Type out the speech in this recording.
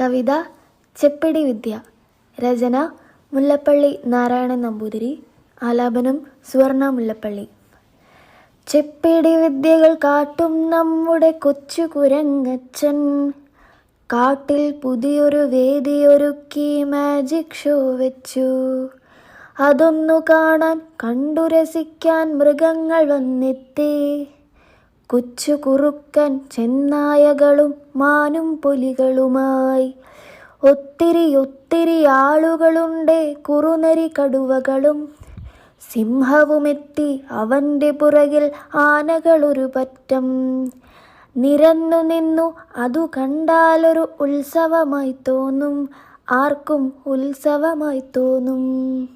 കവിത ചെപ്പടി വിദ്യ. രചന മുല്ലപ്പള്ളി നാരായണൻ നമ്പൂതിരി. ആലാപനം സുവർണ മുല്ലപ്പള്ളി. ചെപ്പിടി വിദ്യകൾ കാട്ടും നമ്മുടെ കൊച്ചു കുരങ്ങച്ചൻ. കാട്ടിൽ പുതിയൊരു വേദി ഒരുക്കി മാജിക് ഷോ വെച്ചു. അതൊന്നു കാണാൻ കണ്ടു രസിക്കാൻ മൃഗങ്ങൾ വന്നെത്തി. കൊച്ചു കുറുക്കൻ ചെന്നായകളും മാനും പുലികളുമായി. ഒത്തിരി ഒത്തിരി ആളുകളുണ്ട് കുറുനരി കടുവകളും. സിംഹവുമെത്തി അവന്റെ പുറകിൽ ആനകളൊരു പറ്റം. നിരന്നു നിന്നു അതു കണ്ടാലൊരു ഉത്സവമായി തോന്നും. ആർക്കും ഉത്സവമായി തോന്നും.